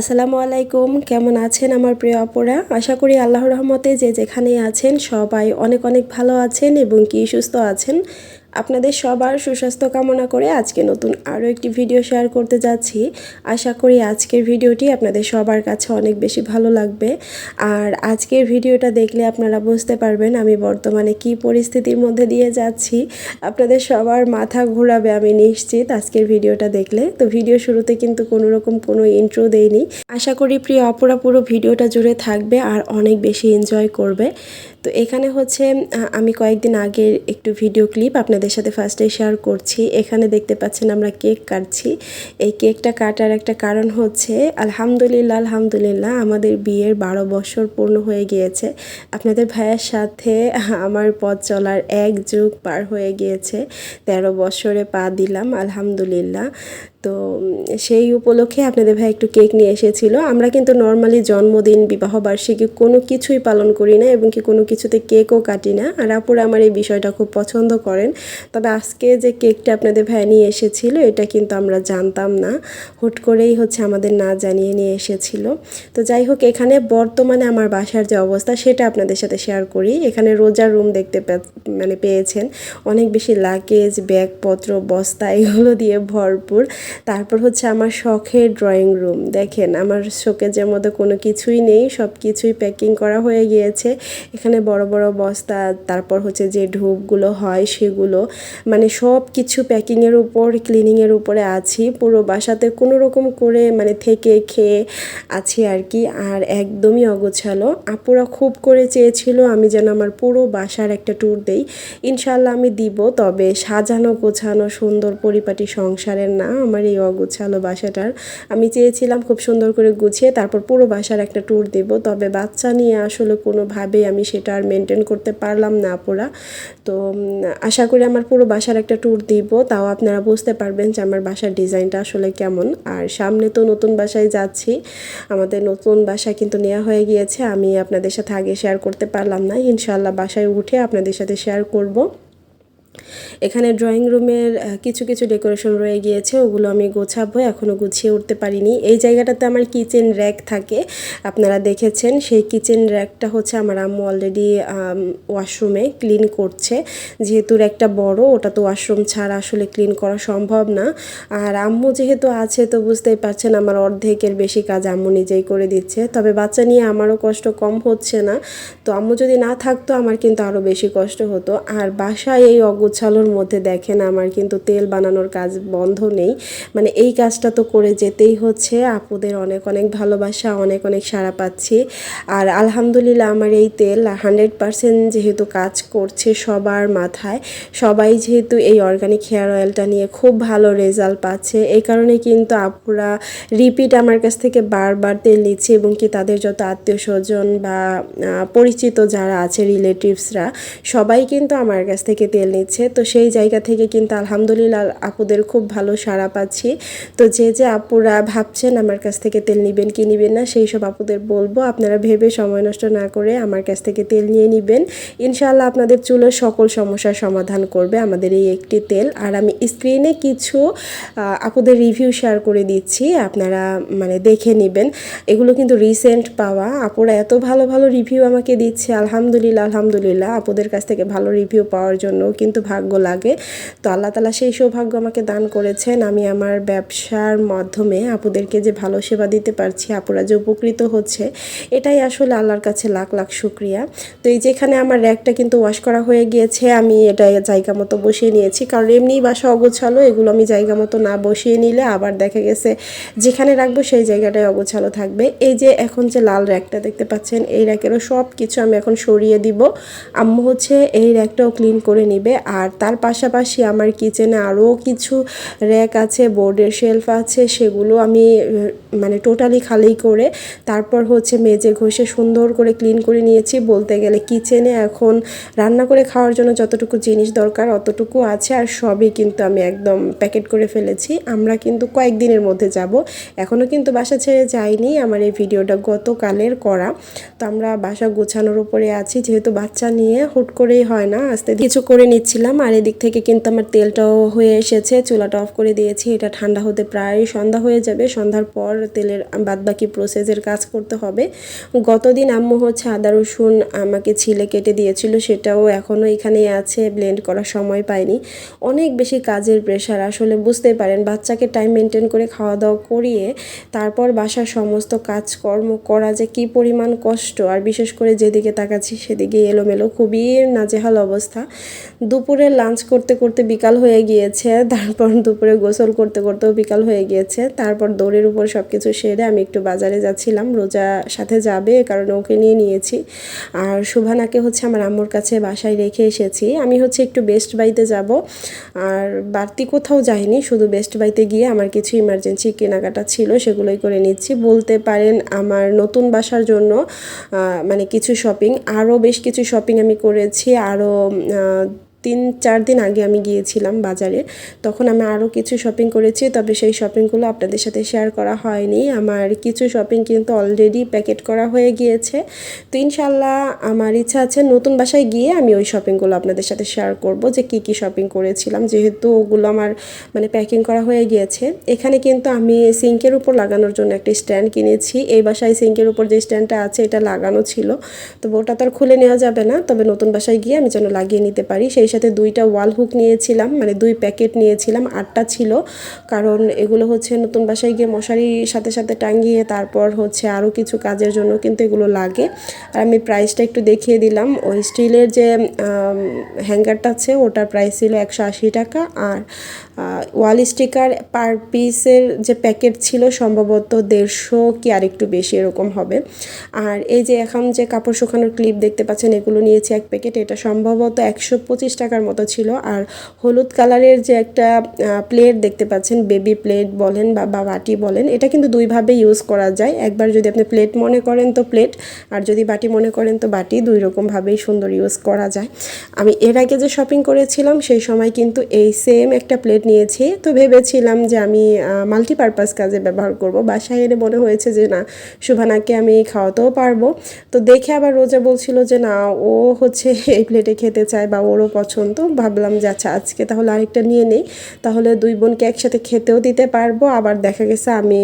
আসসালামু আলাইকুম। কেমন আছেন আমার প্রিয় অপরা আশা করি আল্লাহর রহমতে যে যেখানেই আছেন সবাই অনেক অনেক ভালো আছেন এবং কি সুস্থ আছেন। আপনাদের সবার সুস্বাস্থ্য কামনা করে আজকে নতুন আরও একটি ভিডিও শেয়ার করতে যাচ্ছি। আশা করি আজকের ভিডিওটি আপনাদের সবার কাছে অনেক বেশি ভালো লাগবে। আর আজকের ভিডিওটা দেখলে আপনারা বুঝতে পারবেন আমি বর্তমানে কি পরিস্থিতির মধ্যে দিয়ে যাচ্ছি। আপনাদের সবার মাথা ঘোরাবে আমি নিশ্চিত আজকের ভিডিওটা দেখলে। তো ভিডিও শুরুতে কিন্তু কোনো রকম কোনো ইন্ট্রো দেইনি। আশা করি প্রিয় অপরা পুরো ভিডিওটা জুড়ে থাকবে আর অনেক বেশি এনজয় করবে। তো এখানে হচ্ছে আমি কয়েকদিন আগের একটু ভিডিও ক্লিপ আপনাদের সাথে ফার্স্টে শেয়ার করছি। এখানে দেখতে পাচ্ছেন আমরা কেক কাটছি। এই কেকটা কাটার একটা কারণ হচ্ছে, আলহামদুলিল্লাহ আলহামদুলিল্লাহ, আমাদের বিয়ের বারো বছর পূর্ণ হয়ে গিয়েছে। আপনাদের ভাইয়ের সাথে আমার পথ চলার এক যুগ পার হয়ে গিয়েছে। তেরো বছরে পা দিলাম, আলহামদুলিল্লাহ। তো সেই উপলক্ষে আপনাদের ভাই একটু কেক নিয়ে এসেছিল। আমরা কিন্তু নর্মালি জন্মদিন বিবাহবার্ষিকী কোনো কিছুই পালন করি না এবং কি কোনো কিছুতে কেকও কাটি না। আর আপুরা আমার এই বিষয়টা খুব পছন্দ করেন। তবে আজকে যে কেকটা আপনাদের ভাই নিয়ে এসেছিল, এটা কিন্তু আমরা জানতাম না। হুট করেই হচ্ছে আমাদের না জানিয়ে নিয়ে এসেছিল। তো যাই হোক, এখানে বর্তমানে আমার বাসার যে অবস্থা, সেটা আপনাদের সাথে শেয়ার করি। এখানে রোজার রুম দেখতে মানে পেয়েছেন। অনেক বেশি লাগেজ ব্যাগপত্র, বস্তা, এগুলো দিয়ে ভরপুর। তারপর হচ্ছে আমার শখের ড্রয়িং রুম দেখেন, আমার শোকেজের মধ্যে কোনো কিছুই নেই সব কিছুই প্যাকিং করা হয়ে গিয়েছে। এখানে বড় বড় বস্তা, তারপর হচ্ছে যে ধূপগুলো হয় সেগুলো। মানে সব কিছু প্যাকিংয়ের উপর ক্লিনিংয়ের উপরে আছি। পুরো বাসাতে কোনো রকম করে মানে থেকে খেয়ে আছি আর কি, আর একদমই অগোছালো। আপুরা খুব করে চেয়েছিল আমি যেন আমার পুরো বাসার একটা ট্যুর দেই। ইনশাল্লাহ আমি দিব, তবে সাজানো গোছানো সুন্দর পরিপাটি সংসারের না, আমার এই অগোছালো বাসাটার। আমি চেয়েছিলাম খুব সুন্দর করে গুছিয়ে তারপর পুরো বাসার একটা ট্যুর দেব, তবে বাচ্চা নিয়ে আসলে কোনোভাবেই আমি সেটা আর মেনটেন করতে পারলাম না আপুরা। তো আশা করি আমার পুরো বাসার একটা ট্যুর দিব, তাও আপনারা বুঝতে পারবেন যে আমার বাসার ডিজাইনটা আসলে কেমন। আর সামনে তো নতুন বাসায় যাচ্ছি, আমাদের নতুন বাসা কিন্তু নেওয়া হয়ে গিয়েছে, আমি আপনাদের সাথে আগে শেয়ার করতে পারলাম না ইনশাল্লাহ বাসায় উঠে আপনাদের সাথে শেয়ার করব। এখানে ড্রয়িং রুমের কিছু কিছু ডেকোরেশন রয়ে গিয়েছে, ওগুলো আমি গোছাবো এখনও গুছিয়ে উঠতে পারিনি। এই জায়গাটাতে আমার কিচেন র্যাক থাকে, আপনারা দেখেছেন, সেই কিচেন র্যাকটা হচ্ছে আমার আম্মু অলরেডি ওয়াশরুমে ক্লিন করছে। যেহেতু র্যাকটা বড়, ওটা তো ওয়াশরুম ছাড়া আসলে ক্লিন করা সম্ভব না। আর আম্মু যেহেতু আছে, তো বুঝতেই পারছেন আমার অর্ধেকের বেশি কাজ আম্মু নিজেই করে দিচ্ছে। তবে বাচ্চা নিয়ে আমারও কষ্ট কম হচ্ছে না। তো আম্মু যদি না থাকতো, আমার কিন্তু আরও বেশি কষ্ট হতো। আর বাসায় এই অগোছালোর মধ্যে দেখেন আমার কিন্তু তেল বানানোর কাজ বন্ধ নেই। মানে এই কাজটা তো করে যেতেই হচ্ছে। আপুদের অনেক অনেক ভালোবাসা, অনেক অনেক সাড়া পাচ্ছি। আর আলহামদুলিল্লাহ আমার এই তেল হান্ড্রেড পারসেন্ট যেহেতু কাজ করছে সবার মাথায়, সবাই যেহেতু এই অর্গানিক হেয়ার অয়েলটা নিয়ে খুব ভালো রেজাল্ট পাচ্ছে। এই কারণে কিন্তু আপুরা রিপিট আমার কাছ থেকে বারবার তেল নিচ্ছে এবং কি তাদের যত আত্মীয় স্বজন বা পরিচিত যারা আছে রিলেটিভসরা সবাই কিন্তু আমার কাছ থেকে তেল নিচ্ছে। তো সেই জায়গা থেকে কিন্তু আলহামদুলিল্লাহ আপুদের খুব ভালো সাড়া পাচ্ছি। তো যে যে আপুরা ভাবছেন আমার কাছ থেকে তেল নেবেন কি নেবেন না, সেই সব আপুদের বলব, আপনারা ভেবে সময় নষ্ট না করে আমার কাছ থেকে তেল নিয়ে নেবেন। ইনশাআল্লাহ আপনাদের চুলের সকল সমস্যার সমাধান করবে আমাদের এই একটি তেল। আর আমি স্ক্রিনে কিছু আপুদের রিভিউ শেয়ার করে দিচ্ছি, আপনারা মানে দেখে নেবেন। এগুলো কিন্তু রিসেন্ট পাওয়া। আপুরা এত ভালো ভালো রিভিউ আমাকে দিচ্ছে। আলহামদুলিল্লাহ আলহামদুলিল্লাহ, আপুদের কাছ থেকে ভালো রিভিউ পাওয়ার জন্য কিন্তু ভাগ্য লাগে। তো আল্লাহ তালা সেই সৌভাগ্য আমাকে দান করেছেন। আমি আমার ব্যবসার মাধ্যমে আপুদেরকে যে ভালো সেবা দিতে পারছি, আপুরা যে উপকৃত হচ্ছে, এটাই আসলে আল্লাহর কাছে লাখ লাখ শুক্রিয়া। তো এই যেখানে আমার র্যাকটা কিন্তু ওয়াশ করা হয়ে গিয়েছে, আমি এটা জায়গা মতো বসিয়ে নিয়েছি। কারণ এমনিই বাসা অগোছালো, এগুলো আমি জায়গা মতো না বসিয়ে নিলে আবার দেখা গেছে যেখানে রাখব সেই জায়গাটায় অগোছালো থাকবে। এই যে এখন যে লাল র্যাকটা দেখতে পাচ্ছেন, এই র্যাকেরও সব কিছু আমি এখন সরিয়ে দিব। আম্মু হচ্ছে এই র্যাকটাও ক্লিন করে নিবে। আর তার পাশাপাশি আমার কিচেনে আরও কিছু র্যাক আছে, বোর্ডের শেলফ আছে, সেগুলো আমি মানে টোটালি খালি করে তারপর হচ্ছে মেজে ঘষে সুন্দর করে ক্লিন করে নিয়েছি। বলতে গেলে কিচেনে এখন রান্না করে খাওয়ার জন্য যতটুকু জিনিস দরকার অতটুকু আছে আর সবই কিন্তু আমি একদম প্যাকেট করে ফেলেছি। আমরা কিন্তু কয়েকদিনের মধ্যে যাব। এখনও কিন্তু বাসা ছেড়ে যাইনি আমার এই ভিডিওটা গতকালের করা। তো আমরা বাসা গোছানোর উপরে আছি, যেহেতু বাচ্চা নিয়ে হুট করেই হয় না, আস্তে কিছু করে নিচ্ছিলাম। নিচ্ছিলাম আর এদিক থেকে কিন্তু আমার তেলটাও হয়ে এসেছে, চুলাটা অফ করে দিয়েছি। এটা ঠান্ডা হতে প্রায় সন্ধ্যা হয়ে যাবে, সন্ধ্যার পর তেলের বাদবাকি প্রসেসের কাজ করতে হবে। গতদিন আম্মু হচ্ছে আদা, রসুন আমাকে ছিলে কেটে দিয়েছিল, সেটাও এখনও এখানেই আছে ব্লেন্ড করার সময় পাইনি। অনেক বেশি কাজের প্রেশার আসলে বুঝতেই পারেন, বাচ্চাকে টাইম মেনটেন করে খাওয়া দাওয়া করিয়ে তারপর বাসার সমস্ত কাজকর্ম করা যে কি পরিমাণ কষ্ট, আর বিশেষ করে যেদিকে তাকাচ্ছি সেদিকে এলোমেলো, খুবই নাজেহাল অবস্থা। দুপুরে লাঞ্চ করতে করতে বিকাল হয়ে গিয়েছে, তারপর দুপুরে গোসল করতে করতেও বিকাল হয়ে গিয়েছে। তারপর দৌড়ের উপর সব কিছু সেরে আমি একটু বাজারে যাচ্ছিলাম, রোজা সাথে যাবে কারণে ওকে নিয়ে নিয়েছি। আর শুভানাকে হচ্ছে আমার আম্মুর কাছে বাসায় রেখে এসেছি। আমি হচ্ছে একটু বেস্ট বাইতে যাব, আর বাড়তি কোথাও যাইনি, শুধু বেস্ট বাইতে গিয়ে আমার কিছু ইমার্জেন্সি কেনাকাটা ছিল সেগুলোই করে নিচ্ছি। বলতে পারেন আমার নতুন বাসার জন্য মানে কিছু শপিং আরও বেশ কিছু শপিং আমি করেছি, আরও তিন, চার দিন আগে আমি গিয়েছিলাম বাজারে। তখন আমি আরও কিছু শপিং করেছি, তবে সেই শপিংগুলো আপনাদের সাথে শেয়ার করা হয়নি। আমার কিছু শপিং কিন্তু অলরেডি প্যাকেট করা হয়ে গিয়েছে। তো ইনশাল্লাহ আমার ইচ্ছা আছে নতুন বাসায় গিয়ে আমি ওই শপিংগুলো আপনাদের সাথে শেয়ার করব যে কি কি শপিং করেছিলাম। যেহেতু ওগুলো আমার মানে প্যাকিং করা হয়ে গিয়েছে। এখানে কিন্তু আমি সিঙ্কের উপর লাগানোর জন্য একটা স্ট্যান্ড কিনেছি। এই বাসায় সিঙ্কের উপর যে স্ট্যান্ডটা আছে, এটা লাগানো ছিল। তো ওটা তো আর খুলে নেওয়া যাবে না। তবে নতুন বাসায় গিয়ে আমি যেন লাগিয়ে নিতে পারি, সেই সাথে দুইটা ওয়াল হুক নিয়েছিলাম মানে দুই প্যাকেট নিয়েছিলাম, আটটা ছিল। কারণ এগুলো হচ্ছে নতুন বাসায় গিয়ে মশারির সাথে সাথে টাঙিয়ে তারপর হচ্ছে আরও কিছু কাজের জন্য কিন্তু এগুলো লাগে। আর আমি প্রাইসটা একটু দেখিয়ে দিলাম। ওই স্টিলের যে হ্যাঙ্গারটা আছে, ওটার প্রাইস ছিল একশো আশি টাকা। আর ওয়াল স্টিকার পার পিসের যে প্যাকেট ছিল সম্ভবত দেড়শো কি আর একটু বেশি এরকম হবে। আর এই যে এখন যে কাপড় শুকানোর ক্লিপ দেখতে পাচ্ছেন, এগুলো নিয়েছি এক প্যাকেট এটা সম্ভবত একশো পঁচিশ টাকার মতো ছিল। আর হলুদ কালারের যে একটা প্লেট দেখতে পাচ্ছেন বেবি প্লেট বলেন বা বাটি বলেন, এটা কিন্তু দুইভাবে ইউজ করা যায়। একবার যদি আপনি প্লেট মনে করেন তো প্লেট আর যদি বাটি মনে করেন তো বাটি, দুই রকমভাবেই সুন্দর ইউজ করা যায়। আমি এর আগে যে শপিং করেছিলাম, সেই সময় কিন্তু এই সেম একটা প্লেট নিয়েছি। তো ভেবেছিলাম যে আমি মাল্টিপারপাস কাজে ব্যবহার করব। বাসায় এনে মনে হয়েছে যে, না শুভানাকে আমি খাওয়াতেও পারব। তো দেখে আবার রোজা বলছিল যে, না, ও হচ্ছে এই প্লেটে খেতে চায় বা ওরও পছন্দ। ভাবলাম যে আচ্ছা আজকে তাহলে আরেকটা নিয়ে নেই। তাহলে দুই বোনকে একসাথে খেতেও দিতে পারব। আবার দেখা গেছে আমি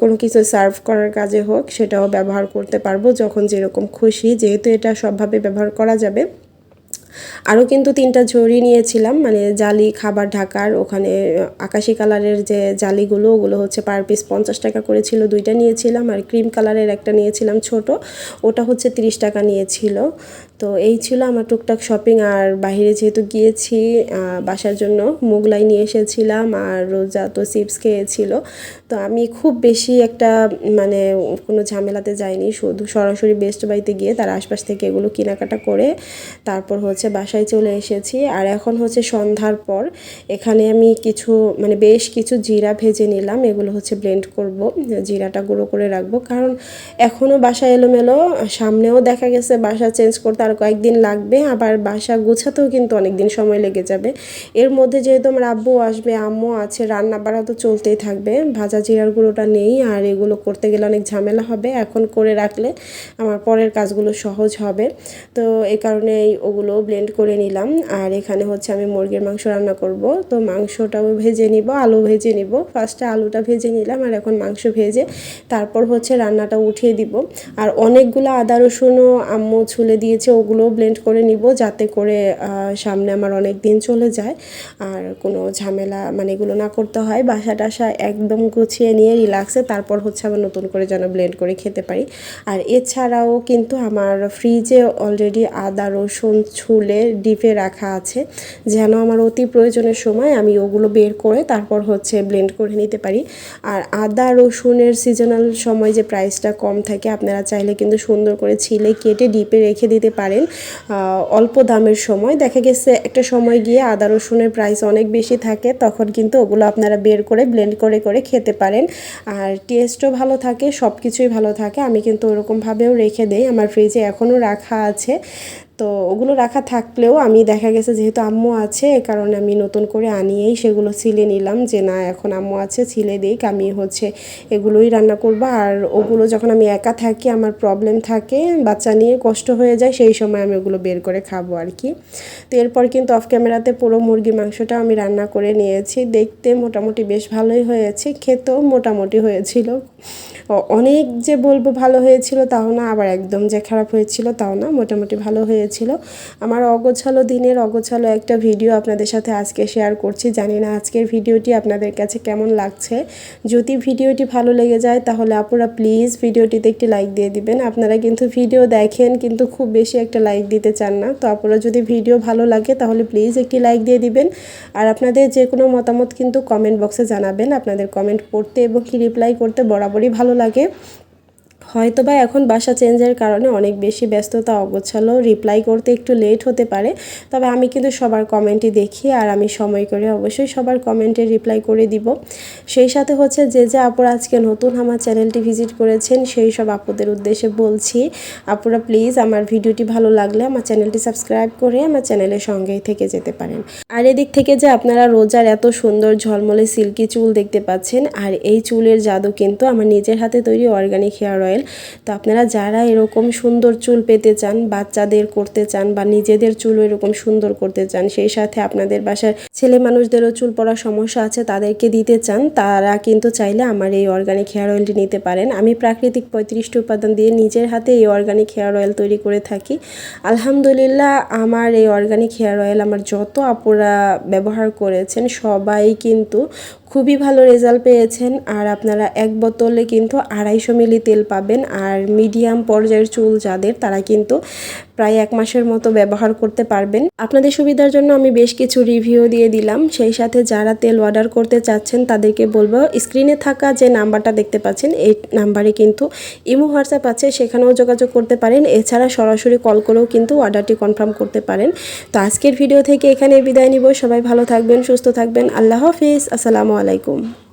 কোনো কিছু সার্ভ করার কাজে হোক, সেটাও ব্যবহার করতে পারব যখন যেরকম খুশি। যেহেতু এটা সবভাবে ব্যবহার করা যাবে। আরও কিন্তু তিনটা ঝুড়ি নিয়েছিলাম মানে জালি, খাবার, ঢাকার, ওখানে আকাশি কালারের যে জালিগুলো, ওগুলো হচ্ছে পার পিস পঞ্চাশ টাকা করেছিল দুইটা নিয়েছিলাম আর ক্রিম কালারের একটা নিয়েছিলাম ছোট, ওটা হচ্ছে তিরিশ টাকা নিয়েছিল। তো এই ছিল আমার টুকটাক শপিং আর বাহিরে যেহেতু গিয়েছি বাসার জন্য মোগলাই নিয়ে এসেছিলাম আর রোজা তো চিপস খেয়েছিল। তো আমি খুব বেশি একটা মানে কোনো ঝামেলাতে যাইনি, শুধু সরাসরি বেস্ট বাড়িতে গিয়ে তার আশপাশ থেকে এগুলো কেনাকাটা করে, তারপর হচ্ছে বাসায় চলে এসেছি। আর এখন হচ্ছে সন্ধ্যার পর। এখানে আমি কিছু মানে বেশ কিছু জিরা ভেজে নিলাম। এগুলো হচ্ছে ব্লেন্ড করব। জিরাটা গুঁড়ো করে রাখব। কারণ এখনও বাসা এলোমেলো, সামনেও দেখা গেছে বাসা চেঞ্জ করতে আর কয়েকদিন লাগবে। আবার বাসা গোছাতেও কিন্তু অনেক দিন সময় লেগে যাবে। এর মধ্যে যেহেতু আমার আব্বু আসবে, আম্মু আছে রান্না বাড়া তো চলতেই থাকবে। ভাজা জিরার গুঁড়োটা নেই আর এগুলো করতে গেলে অনেক ঝামেলা হবে। এখন করে রাখলে আমার পরের কাজগুলো সহজ হবে। তো এই কারণে ওগুলো ব্লেন্ড করে নিলাম। আর এখানে হচ্ছে আমি মুরগির মাংস রান্না করব। তো মাংসটাও ভেজে নিব, আলু ভেজে নিব। ফার্স্টে আলুটা ভেজে নিলাম আর এখন মাংস ভেজে তারপর হচ্ছে রান্নাটা উঠিয়ে দিব। আর অনেকগুলো আদা, রসুনও আম্মু ছুলে দিয়েছে, ওগুলোও ব্লেন্ড করে নিব যাতে করে সামনে আমার অনেক দিন চলে যায়। আর কোনো ঝামেলা মানে এগুলো না করতে হয়। বাসা টাসা একদম গুছিয়ে নিয়ে রিল্যাক্সে তারপর হচ্ছে আবার নতুন করে যেন ব্লেন্ড করে খেতে পারি। আর এছাড়াও কিন্তু আমার ফ্রিজে অলরেডি আদা, রসুন ছুলে ডিপে রাখা আছে, যেন আমার অতি প্রয়োজনের সময় আমি ওগুলো বের করে তারপর হচ্ছে ব্লেন্ড করে নিতে পারি। আর আদা, রসুনের সিজনাল সময় যে প্রাইসটা কম থাকে, আপনারা চাইলে কিন্তু সুন্দর করে ছিলে কেটে ডিপে রেখে দিতে পারেন অল্প দামের সময়। দেখা গেছে একটা সময় গিয়ে আদা, রসুনের প্রাইস অনেক বেশি থাকে, তখন কিন্তু ওগুলো আপনারা বের করে ব্লেন্ড করে করে খেতে পারেন। আর টেস্টও ভালো থাকে সব কিছুই ভালো থাকে। আমি কিন্তু ওরকমভাবেও রেখে দেই। আমার ফ্রিজে এখনও রাখা আছে। তো ওগুলো রাখা থাকলেও আমি দেখা গেছে যেহেতু আম্মু আছে, এ কারণে আমি নতুন করে আনিয়েই সেগুলো ছিলে নিলাম যে না, এখন আম্মু আছে, ছিলে দিক, আমি হচ্ছে এগুলোই রান্না করব। আর ওগুলো যখন আমি একা থাকি, আমার প্রবলেম থাকে, বাচ্চা নিয়ে কষ্ট হয়ে যায়, সেই সময় আমি ওগুলো বের করে খাব আর কি। তো এরপর কিন্তু অফ ক্যামেরাতে পুরো মুরগির মাংসটা আমি রান্না করে নিয়েছি। দেখতে মোটামুটি বেশ ভালোই হয়েছে, খেতেও মোটামুটি হয়েছিল। অনেক যে বলব ভালো হয়েছিল তাও না, আবার একদম যে খারাপ হয়েছিল তাও না, মোটামুটি ভালো হয়েছিল আমার অগোছালো দিনের অগোছালো একটা ভিডিও আপনাদের সাথে আজকে শেয়ার করছি। জানি না আজকের ভিডিওটি আপনাদের কাছে কেমন লাগছে। যদি ভিডিওটি ভালো লেগে যায়, তাহলে আপনারা প্লিজ ভিডিওটিতে একটি লাইক দিয়ে দিবেন। আপনারা কিন্তু ভিডিও দেখেন, কিন্তু খুব বেশি একটা লাইক দিতে চান না। তো আপনারা যদি ভিডিও ভালো লাগে, তাহলে প্লিজ একটি লাইক দিয়ে দিবেন। আর আপনাদের যে কোনো মতামত কিন্তু কমেন্ট বক্সে জানাবেন। আপনাদের কমেন্ট পড়তে এবং কি রিপ্লাই করতে বরাবরই ভালো লাগে। হয়তো বা এখন বাসা চেঞ্জের কারণে অনেক বেশি ব্যস্ততা অগোছালো রিপ্লাই করতে একটু লেট হতে পারে। তবে আমি কিন্তু সবার কমেন্টই দেখি আর আমি সময় করে অবশ্যই সবার কমেন্টে রিপ্লাই করে দিব। সেই সাথে হচ্ছে যে যে আপুরা আজকে নতুন আমার চ্যানেলটি ভিজিট করেছেন, সেই সব আপুদের উদ্দেশ্যে বলছি, আপুরা প্লিজ আমার ভিডিওটি ভালো লাগলে আমার চ্যানেলটি সাবস্ক্রাইব করে আমার চ্যানেলের সঙ্গেই থেকে যেতে পারেন। আর এদিক থেকে যে আপনারা রোজার এত সুন্দর ঝলমলে সিল্কি চুল দেখতে পাচ্ছেন, আর এই চুলের জাদু কিন্তু আমার নিজের হাতে তৈরি অর্গানিক হেয়ার অয়েল তো আপনারা যারা এরকম সুন্দর চুল পেতে চান, বাচ্চাদের করতে চান বা নিজেদের চুল এরকম সুন্দর করতে চান, সেই সাথে আপনাদের বাসার ছেলে মানুষদেরও চুল পড়ার সমস্যা আছে, তাদেরকে দিতে চান, তারা কিন্তু চাইলে আমার এই অর্গানিক হেয়ার অয়েলটি নিতে পারেন। আমি প্রাকৃতিক পঁয়ত্রিশটি উপাদান দিয়ে নিজের হাতে এই অর্গানিক হেয়ার অয়েল তৈরি করে থাকি। আলহামদুলিল্লাহ, আমার এই অর্গানিক হেয়ার অয়েল আমার যত আপুরা ব্যবহার করেছেন, সবাই কিন্তু খুবই ভালো রেজাল্ট পেয়েছেন। আর আপনারা এক বোতলে কিন্তু আড়াইশো মিলি তেল পাবেন। আর মিডিয়াম পর্যায়ের চুল যাদের, তারা কিন্তু প্রায় এক মাসের মতো ব্যবহার করতে পারবেন। আপনাদের সুবিধার জন্য আমি বেশ কিছু রিভিউ দিয়ে দিলাম। সেই সাথে যারা তেল অর্ডার করতে চাচ্ছেন, তাদেরকে বলব, স্ক্রিনে থাকা যে নাম্বারটা দেখতে পাচ্ছেন, এই নাম্বারে কিন্তু ইমো, হোয়াটসঅ্যাপ আছে, সেখানেও যোগাযোগ করতে পারেন। এছাড়া সরাসরি কল করেও কিন্তু অর্ডারটি কনফার্ম করতে পারেন। তো আজকের ভিডিও থেকে এখানে বিদায় নিব। সবাই ভালো থাকবেন, সুস্থ থাকবেন। আল্লাহ হাফিজ। আসসালামু আলাইকুম।